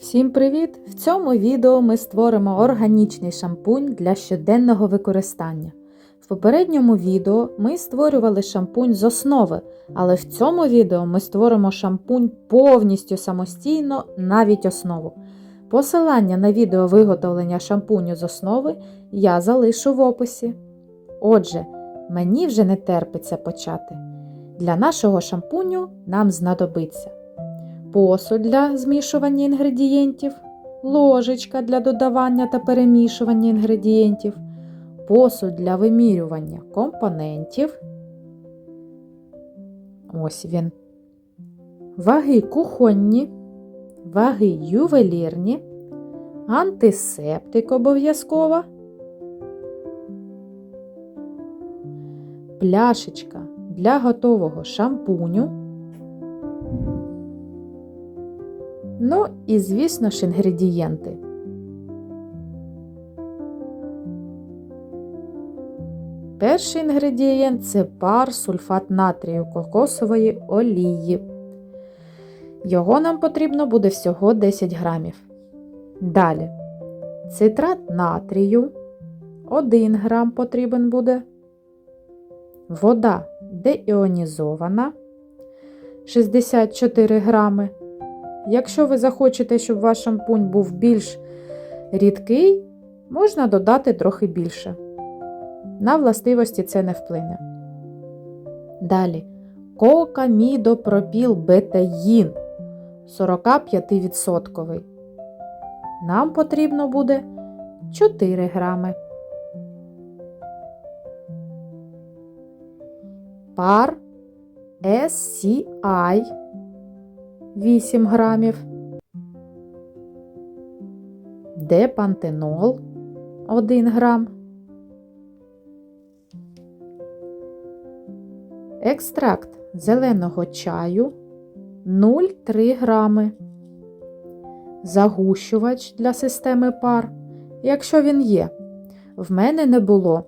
Всім привіт! В цьому відео ми створимо органічний шампунь для щоденного використання. В попередньому відео ми створювали шампунь з основи, але в цьому відео ми створимо шампунь повністю самостійно, навіть основу. Посилання на відео виготовлення шампуню з основи я залишу в описі. Отже, мені вже не терпиться почати. Для нашого шампуню нам знадобиться посуд для змішування інгредієнтів, ложечка для додавання та перемішування інгредієнтів, посуд для вимірювання компонентів. Ось він. Ваги кухонні, ваги ювелірні, антисептик обов'язково, пляшечка для готового шампуню. Ну і, звісно ж, інгредієнти. Перший інгредієнт це пар сульфат натрію кокосової олії. Його нам потрібно буде всього 10 грамів. Далі цитрат натрію 1 грам потрібен буде. Вода деіонізована 64 грами. Якщо ви захочете, щоб ваш шампунь був більш рідкий, можна додати трохи більше. На властивості це не вплине. Далі кокамідопропіл бетаїн 45%. Нам потрібно буде 4 грами. Пар SCI 8 грамів, депантенол 1 грам, екстракт зеленого чаю. 0,3 грами, загущувач для системи пар, якщо він є. В мене не було,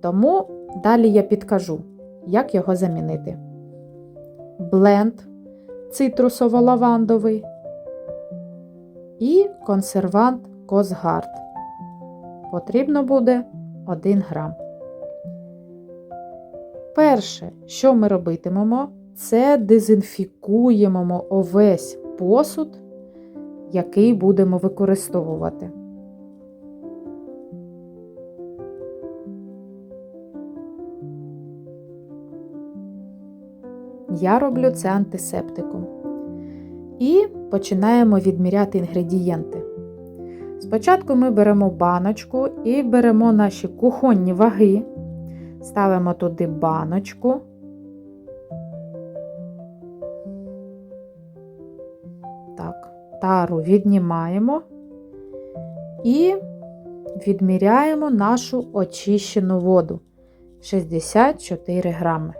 тому далі я підкажу, як його замінити. Бленд цитрусово-лавандовий і консервант Косгард. Потрібно буде 1 грам. Перше, що ми робитимемо, це дезінфікуємо увесь посуд, який будемо використовувати. Я роблю це антисептиком. І починаємо відміряти інгредієнти. Спочатку ми беремо баночку і беремо наші кухонні ваги, ставимо туди баночку. Так, тару віднімаємо і відміряємо нашу очищену воду 64 грами.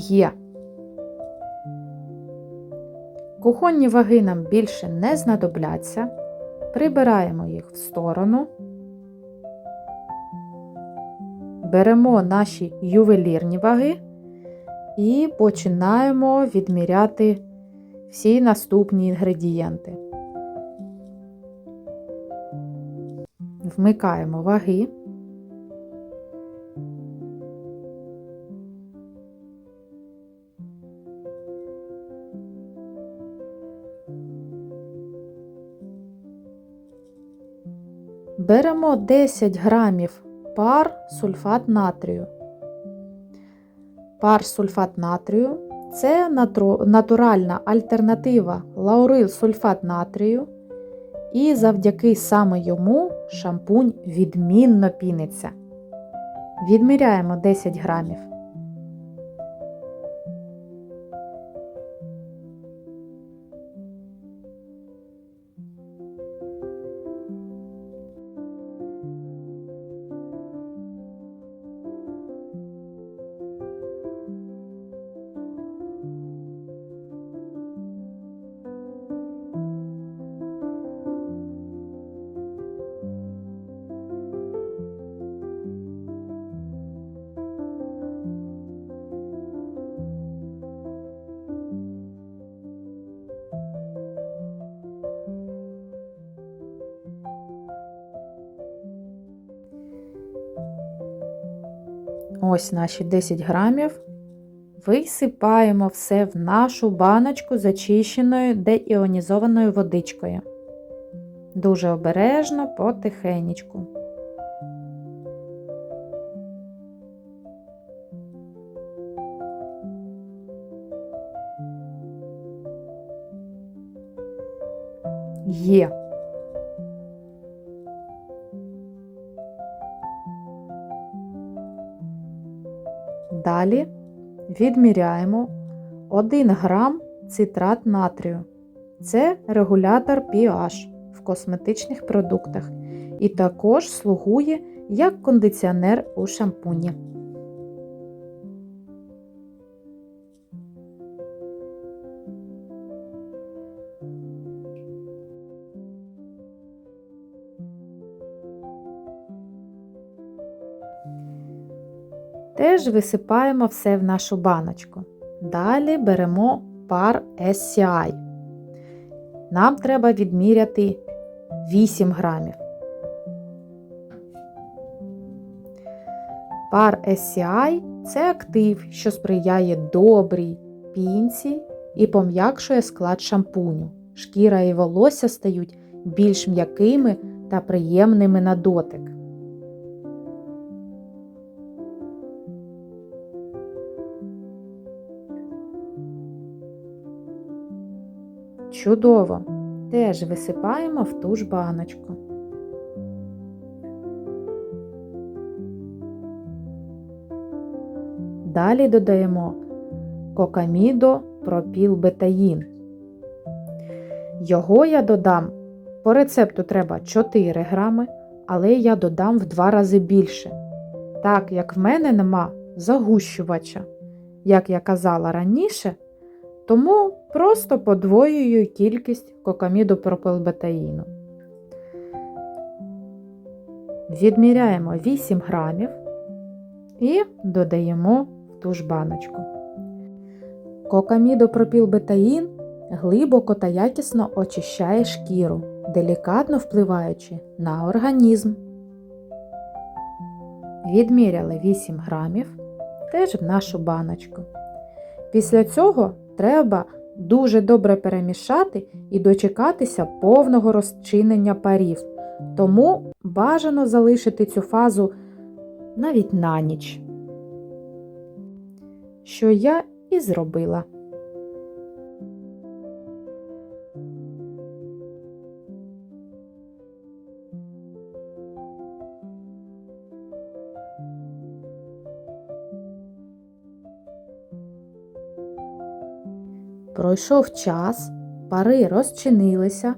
Є. Кухонні ваги нам більше не знадобляться. Прибираємо їх в сторону. Беремо наші ювелірні ваги і починаємо відміряти всі наступні інгредієнти. Вмикаємо ваги. Беремо 10 грамів пар сульфат натрію. Пар сульфат натрію це натуральна альтернатива лаурил сульфат натрію, і завдяки саме йому шампунь відмінно піниться. Відміряємо 10 грамів. Ось наші 10 грамів. Висипаємо все в нашу баночку зачищеною деіонізованою водичкою. Дуже обережно, потихенечку. Є. Далі відміряємо 1 грам цитрат натрію. Це регулятор pH в косметичних продуктах і також слугує як кондиціонер у шампуні. Теж висипаємо все в нашу баночку. Далі беремо пар SCI. Нам треба відміряти 8 грамів. Пар SCI це актив, що сприяє добрій пінці і пом'якшує склад шампуню. Шкіра і волосся стають більш м'якими та приємними на дотик. Чудово! Теж висипаємо в ту ж баночку. Далі додаємо кокамідо пропілбетаїн. Його я додам, по рецепту треба 4 грами, але я додам в 2 рази більше. Так як в мене нема загущувача, як я казала раніше, тому просто подвоюю кількість кокаміду пропилбетаїну. Відміряємо 8 грамів і додаємо в ту ж баночку. Кокамідопропілбетаїн глибоко та якісно очищає шкіру, делікатно впливаючи на організм. Відміряли 8 грамів теж в нашу баночку. Після цього треба дуже добре перемішати і дочекатися повного розчинення парів. Тому бажано залишити цю фазу навіть на ніч. Що я і зробила. Пройшов час, пари розчинилися.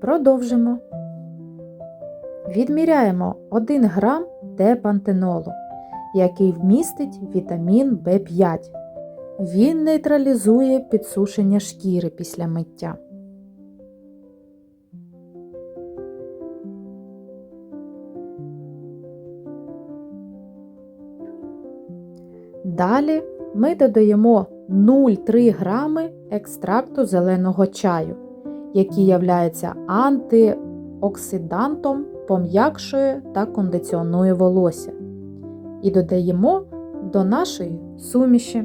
Продовжимо. Відміряємо 1 грам депантенолу, який вмістить вітамін В5. Він нейтралізує підсушення шкіри після миття. Далі ми додаємо 0,3 грами екстракту зеленого чаю, який являється антиоксидантом, пом'якшує та кондиціонує волосся. І додаємо до нашої суміші.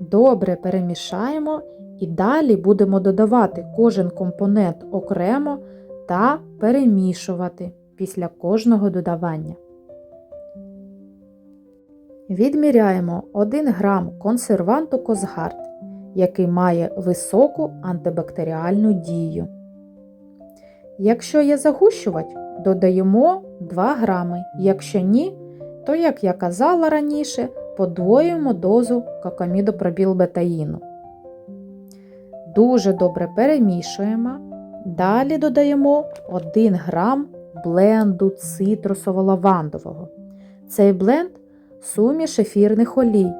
Добре перемішаємо і далі будемо додавати кожен компонент окремо та перемішувати після кожного додавання. Відміряємо 1 грам консерванту Козгард, який має високу антибактеріальну дію. Якщо є загущувач, додаємо 2 грами. Якщо ні, то, як я казала раніше, подвоюємо дозу кокамідопробілбетаїну. Дуже добре перемішуємо. Далі додаємо 1 грам бленду цитрусово-лавандового. Цей бленд суміш ефірних олій,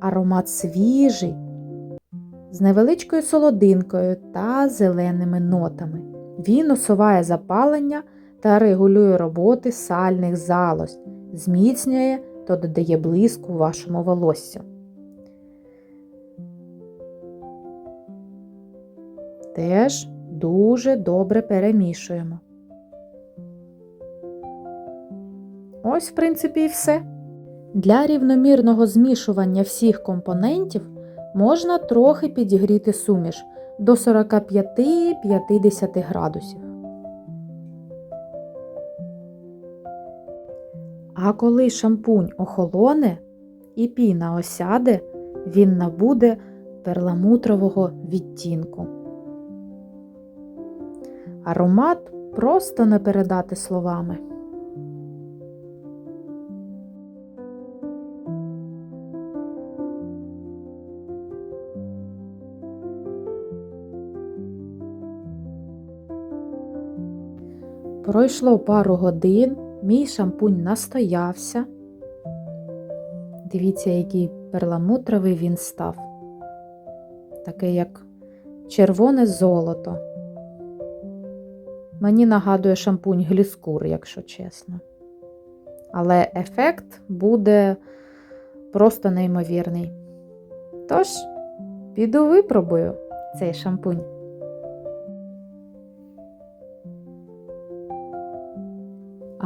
аромат свіжий, з невеличкою солодинкою та зеленими нотами. Він усуває запалення та регулює роботи сальних залоз, зміцнює та додає блиску вашому волосю. Теж дуже добре перемішуємо. Ось, в принципі, і все. Для рівномірного змішування всіх компонентів можна трохи підігріти суміш до 45-50 градусів. А коли шампунь охолоне і піна осяде, він набуде перламутрового відтінку. Аромат просто не передати словами. Пройшло пару годин, мій шампунь настоявся. Дивіться, який перламутровий він став. Такий, як червоне золото. Мені нагадує шампунь гліскур, якщо чесно. Але ефект буде просто неймовірний. Тож, піду випробую цей шампунь.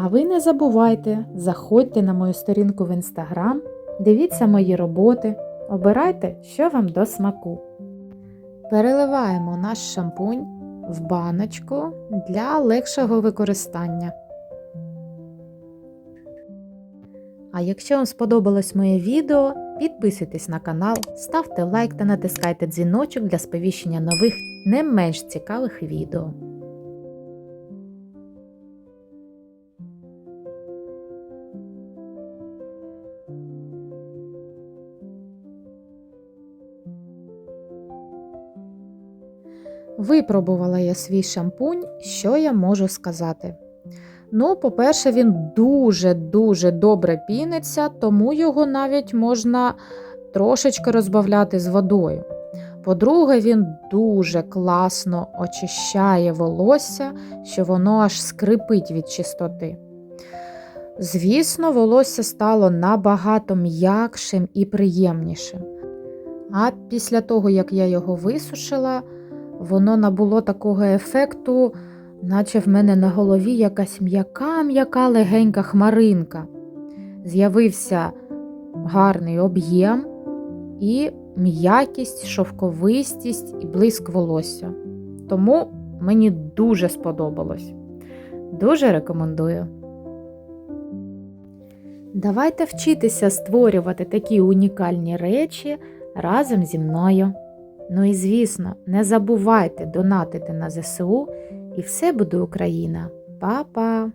А ви не забувайте, заходьте на мою сторінку в інстаграм, дивіться мої роботи, обирайте, що вам до смаку. Переливаємо наш шампунь в баночку для легшого використання. А якщо вам сподобалось моє відео, підписуйтесь на канал, ставте лайк та натискайте дзвіночок для сповіщення нових не менш цікавих відео. Випробувала я свій шампунь, що я можу сказати? Ну, по-перше, він дуже-дуже добре піниться, тому його навіть можна трошечки розбавляти з водою. По-друге, він дуже класно очищає волосся, що воно аж скрипить від чистоти. Звісно, волосся стало набагато м'якшим і приємнішим. А після того, як я його висушила, воно набуло такого ефекту, наче в мене на голові якась м'яка-м'яка легенька хмаринка. З'явився гарний об'єм і м'якість, шовковистість і блиск волосся. Тому мені дуже сподобалось. Дуже рекомендую. Давайте вчитися створювати такі унікальні речі разом зі мною. Ну і звісно, не забувайте донатити на ЗСУ, і все буде Україна. Па-па!